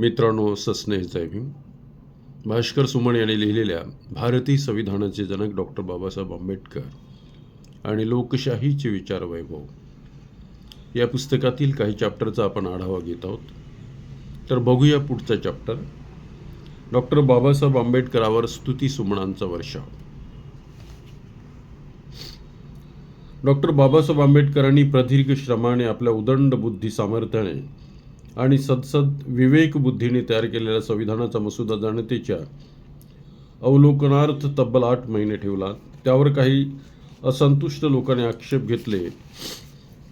मित्रांनो सस्नेह जय भास्कर सुमन यांनी लिहिलेल्या भारतीय संविधानाचे जनक डॉक्टर बाबासाहेब आंबेडकर आणि लोकशाहीचे विचार वैभव या पुस्तकातील काही चॅप्टरचा आपण आढावा घेत आहोत. तर बघूया पुढचा चॅप्टर डॉक्टर बाबासाहेब आंबेडकरावर स्तुती सुमनांचा वर्षाव. डॉक्टर बाबासाहेब आंबेडकरांनी प्रदीर्घ श्रमाने आपल्या उदंड बुद्धी सामर्थ्याने आणि सदसद विवेक बुद्धीने तयार केलेल्या संविधानाचा मसुदा जनतेच्या अवलोकनार्थ तब्बल आठ महिने ठेवला. त्यावर काही असंतुष्ट लोकांनी आक्षेप घेतले.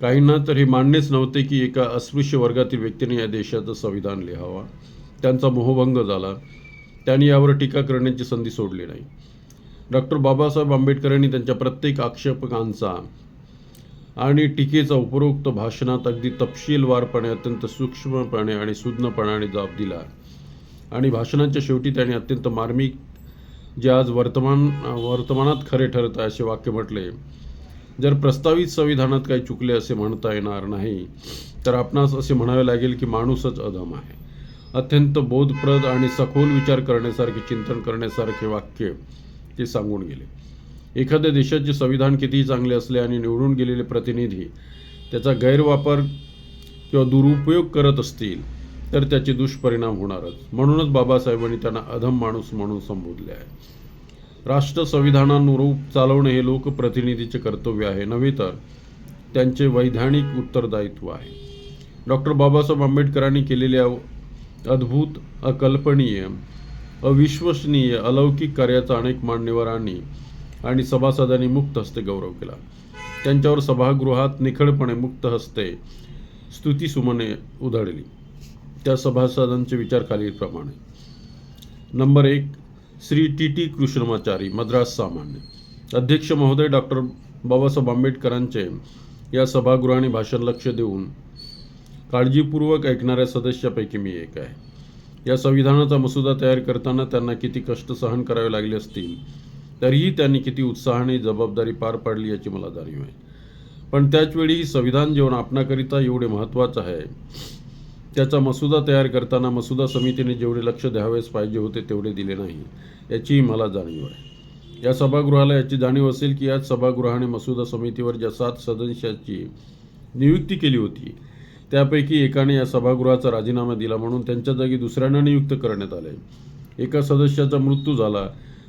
काहींना तर हे मान्यच नव्हते की एका अस्पृश्य वर्गातील व्यक्तीने या देशाचं संविधान लिहावा. त्यांचा मोहभंग झाला. त्यांनी यावर टीका करण्याची संधी सोडली नाही. डॉक्टर बाबासाहेब आंबेडकरांनी त्यांच्या प्रत्येक आक्षेपकांचा आणि टीकेचा उपरोक्त भाषणात अगदी तपशीलवारपणे अत्यंत सूक्ष्मपणे आणि सुज्ञपणाने जाब दिला. आणि भाषणाच्या शेवटी त्यांनी अत्यंत मार्मिक जे आज वर्तमान वर्तमानात खरे ठरत आहे असे वाक्य म्हटले. जर प्रस्तावित संविधानात काही चुकले असे म्हणता येणार नाही तर आपणास असे म्हणावे लागेल की माणूसच अधम आहे. अत्यंत बोधप्रद आणि सखोल विचार करण्यासारखे चिंतन करण्यासारखे वाक्य ते सांगून गेले. एखाद्या देशाचे संविधान कितीही चांगले असले आणि निवडून गेलेले प्रतिनिधी त्याचा गैरवापर किंवा दुरुपयोग करत असतील तर त्याचे दुष्परिणाम होणारच. म्हणूनच बाबासाहेबांनी त्यांना अधम माणूस म्हणून संबोधले आहे. राष्ट्र संविधानानुरूप चालवणे हे लोकप्रतिनिधीचे कर्तव्य आहे नव्हे तर त्यांचे वैधानिक उत्तरदायित्व आहे. डॉक्टर बाबासाहेब आंबेडकरांनी केलेल्या अद्भुत अकल्पनीय अविश्वसनीय अलौकिक कार्याचा अनेक मान्यवरांनी आणि सभासदांनी मुक्त हस्ते गौरव केला. त्यांच्यावर सभागृहात निखळपणे मुक्त हस्ते स्तुतीसुमने उधळली. त्या सभासदांचे विचार खालीलप्रमाणे. नंबर एक श्री टी टी कृष्णमाचारी मद्रास सामान्य. अध्यक्ष महोदय डॉक्टर बाबासाहेब आंबेडकरांचे या सभागृहाने भाषण लक्ष देऊन काळजीपूर्वक ऐकणाऱ्या सदस्यापैकी मी एक आहे. या संविधानाचा मसुदा तयार करताना त्यांना किती कष्ट सहन करावे लागले असतील तरीही त्यांनी किती उत्साहाने जबाबदारी पार पाडली याची मला जाणीव आहे. पण त्याचवेळी संविधान जेवण आपणाकरिता एवढे महत्त्वाचं आहे. त्याचा मसुदा तयार करताना मसुदा समितीने जेवढे लक्ष द्यावेच पाहिजे होते तेवढे दिले नाही. याचीही मला जाणीव आहे. या सभागृहाला याची जाणीव असेल की याच सभागृहाने मसुदा समितीवर ज्या सात सदस्याची नियुक्ती केली होती त्यापैकी एकाने या सभागृहाचा राजीनामा दिला म्हणून त्यांच्या जागी दुसऱ्यांना नियुक्त करण्यात आले. एका सदस्याचा मृत्यू झाला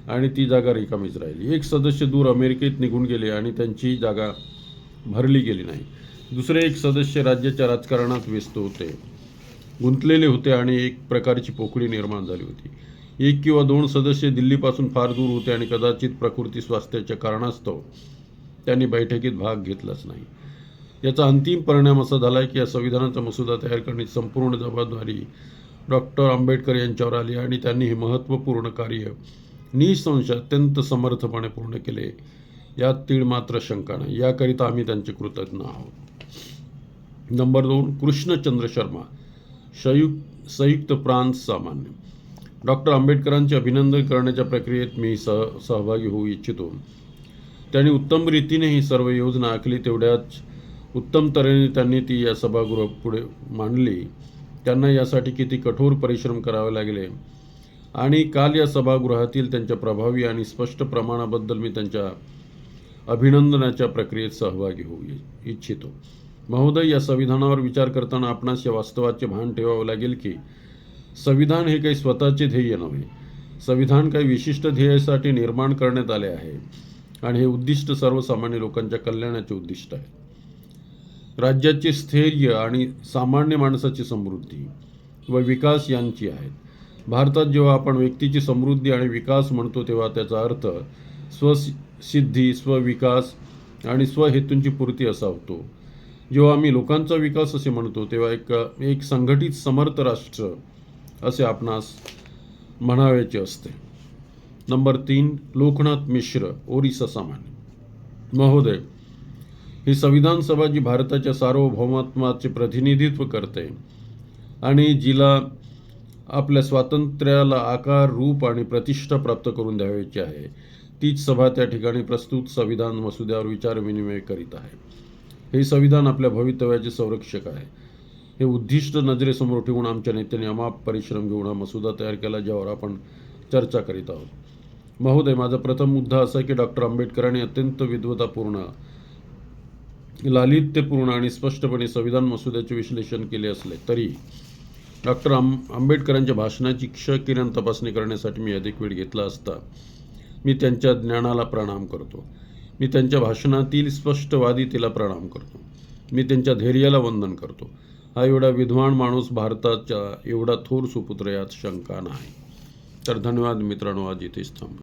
आणि ती जागा रिकामीच राहिली. एक सदस्य दूर अमेरिकेत निघून गेले आणि त्यांची जागा भरली गेली नाही. दुसरे एक सदस्य राज्याच्या राजकारणात व्यस्त होते. गुंतलेले होते आणि एक प्रकारची पोकळी निर्माण झाली होती. एक किंवा दोन सदस्य दिल्लीपासून फार दूर होते आणि कदाचित प्रकृती स्वास्थ्याच्या कारणास्तव त्यांनी बैठकीत भाग घेतलाच नाही. याचा अंतिम परिणाम असा झाला आहे की या संविधानाचा मसुदा तयार करण्याची संपूर्ण जबाबदारी डॉक्टर आंबेडकर यांच्यावर आली आणि त्यांनी हे महत्त्वपूर्ण कार्य निसंशय अत्यंत समर्थपणे पूर्ण केले. यात तीळ मात्र शंका नाही. याकरिता आम्ही त्यांचे कृतज्ञ आहोत. नंबर दोन कृष्णचंद्र शर्मा संयुक्त संयुक्त प्रांत सामान्य. डॉक्टर आंबेडकरांचे अभिनंदन करण्याच्या प्रक्रियेत मी सह सहभागी होऊ इच्छितो. त्यांनी उत्तम रीतीने ही सर्व योजना आखली. तेवढ्याच उत्तम तऱ्हेने त्यांनी ती या सभागृहापुढे मांडली. त्यांना यासाठी किती कठोर परिश्रम करावे लागले? आणि काल या सभागृहातील त्यांच्या प्रभावी आणि स्पष्ट प्रमाणाबद्दल मी त्यांच्या अभिनंदनाच्या प्रक्रियेत सहभागी होऊ इच्छितो. महोदय या संविधानावर विचार करताना आपणास या वास्तवाचे भान ठेवावं लागेल की संविधान हे काही स्वतःचे ध्येय नव्हे. संविधान काही विशिष्ट ध्येयासाठी निर्माण करण्यात आले आहे आणि हे उद्दिष्ट सर्वसामान्य लोकांच्या कल्याणाचे उद्दिष्ट आहे. राज्याचे स्थैर्य आणि सामान्य माणसाची समृद्धी व विकास यांची आहेत. भारतात जेव्हा आपण व्यक्तीची समृद्धी आणि विकास म्हणतो तेव्हा त्याचा अर्थ स्वसिद्धी स्वविकास आणि स्वहेतूंची पूर्ती असा होतो. जेव्हा आम्ही लोकांचा विकास असे म्हणतो तेव्हा एक एक संघटित समर्थ राष्ट्र असे आपणास म्हणावायचे असते. नंबर तीन लोकनाथ मिश्र ओरिसा सामान्य. महोदय ही संविधान सभा जी भारताच्या सार्वभौमत्वाचे प्रतिनिधित्व करते आणि जिला आपल्या स्वातंत्र्याला आकार रूप आणि प्रतिष्ठा प्राप्त करून द्यावयाची आहे. तीच सभा त्या ठिकाणी प्रस्तुत संविधान मसुद्यावर विचारविनिमय करीत आहे. हे संविधान आपल्या भवितव्याचे संरक्षक आहे. हे उद्दिष्ट नजरेसमोर ठेवून आमच्या नेत्यांनी अमाप परिश्रम घेऊन हा मसुदा तयार केला ज्यावर आपण चर्चा करीत आहोत. महोदय माझा प्रथम मुद्दा असा आहे की डॉक्टर आंबेडकरांनी अत्यंत विद्वतापूर्ण लालित्यपूर्ण आणि स्पष्टपणे संविधान मसुद्याचे विश्लेषण केले असले तरी डॉक्टर आंब आंबेडकरांच्या भाषणाची क्षकिरण तपासणी करण्यासाठी मी अधिक वेळ घेतला असता मी त्यांच्या ज्ञानाला प्रणाम करतो. मी त्यांच्या भाषणातील स्पष्टवादितेला प्रणाम करतो. मी त्यांच्या धैर्याला वंदन करतो. हा एवढा विद्वान माणूस भारताच्या एवढा थोर सुपुत्र यात शंका नाही. तर धन्यवाद मित्रांनो आज इथेच थांबलो